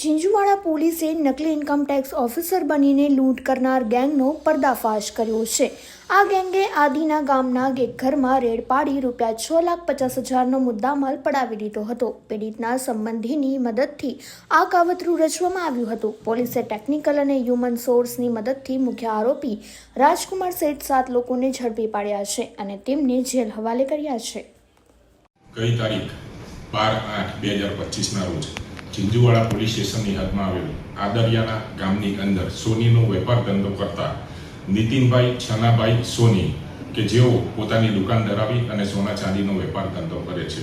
ઝીંઝુવાડા પોલીસે નકલી income tax officer બનીને લૂંટ કરનાર ગેંગનો પર્દાફાશ કર્યો છે. આ ગેંગે આદિના ગામના એક ઘરમાં રેડ પાડી રૂપિયા છ લાખ પચાસ હજારનો મુદ્દામાલ પડાવી લીધો હતો. પીડિતના સંબંધીની મદદથી આ કાવતરું રચવામાં આવ્યું હતું. પોલીસે ટેકનિકલ અને હ્યુમન સોર્સની મદદથી મુખ્ય આરોપી રાજકુમાર સહિત સાત લોકોને ઝડપી પાડ્યા છે અને તેમને જેલ હવાલે કર્યા છે. ગઈ તારીખ બાર આઠ બે હજાર પચીસના રોજ ઝીંઝુવાડા પોલીસ સ્ટેશનની હદમાં આવેલું. આદરિયાના ગામની અંદર સોનીનો વેપાર ધંધો કરતા નીતિનભાઈ છનાભાઈ સોની, કે જેઓ પોતાની દુકાન ધરાવી અને સોના ચાંદીનો વેપાર ધંધો કરે છે.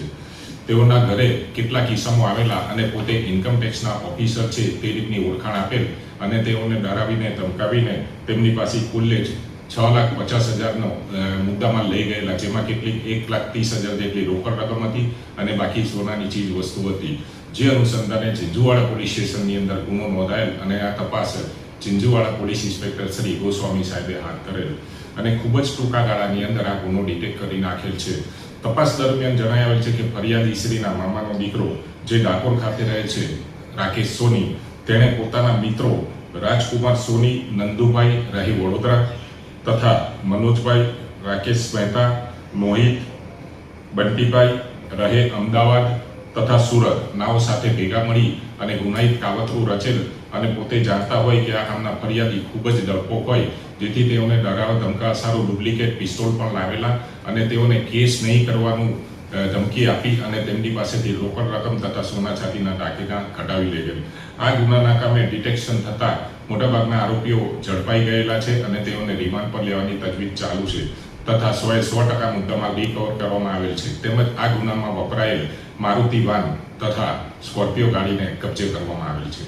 તેઓના ઘરે કેટલાક કિસ્સામાં આવેલા અને પોતે ઇન્કમ ટેક્સના ઓફિસર છે તે રીતની ઓળખાણ આપેલ અને તેઓને ડરાવીને, ધમકાવીને તેમની પાસે કુલ્લે જ છ લાખ પચાસ હજારનો મુદ્દામાં લઈ ગયેલા, જેમાં કેટલીક એક લાખ ત્રીસ હજાર જેટલી રોકડ રકમ હતી અને બાકી સોનાની ચીજ વસ્તુ હતી. જે અનુસંધાને ઝીંઝુવાડા પોલીસ સ્ટેશનની અંદર ગુનો નોંધાયેલ અને આ તપાસ ઝીંઝુવાડા પોલીસ ઇન્સ્પેક્ટર શ્રી ગોસ્વામી સાહેબે હાથ કરેલ અને ખૂબ જ ટૂંકા ગાળાની અંદર આ ગુનો ડિટેક્ટ કરી નાખેલ છે. તપાસ દરમિયાન જણાવેલ છે કે ફરિયાદી શ્રીના મામાનો દીકરો જે ડાકોર ખાતે રહે છે, રાકેશ સોની, તેણે પોતાના મિત્રો રાજકુમાર સોની, નંદુભાઈ રહી વડોદરા તથા મનોજભાઈ રાકેશ મહેતા, મોહિત, બંટીભાઈ રહે અમદાવાદ તથા સુરત નાવ સાથે ભેગા મળી અને ગુનાહિત કાવતરું રચેલ અને પોતે જાણતા હોય કે આ કામના ફરિયાદી ખૂબ જ ડરપોક હોય, જેથી તેઓને ડરાવા ધમકા સારું ડુપ્લિકેટ પિસ્તોલ પણ લાવેલા અને તેઓને કેસ નહીં કરવાનું ધમકી આપી અને તેમની પાસેથી રોકડ રકમ તથા સોના છાતીના દાગીના કઢાવી લઈ ગયેલ. આ ગુનાના કામે ડિટેક્શન થતાં મોટાભાગના આરોપીઓ ઝડપાઈ ગયેલા છે અને તેઓને રિમાન્ડ પર લેવાની તજવીજ ચાલુ છે. તથા સોએ સો ટકા મુદ્દામાં રિકવર કરવામાં આવેલ છે. તેમજ આ ગુનામાં વપરાયેલ મારુતિ વાન તથા સ્કોર્પિયો ગાડીને કબજે કરવામાં આવેલ છે.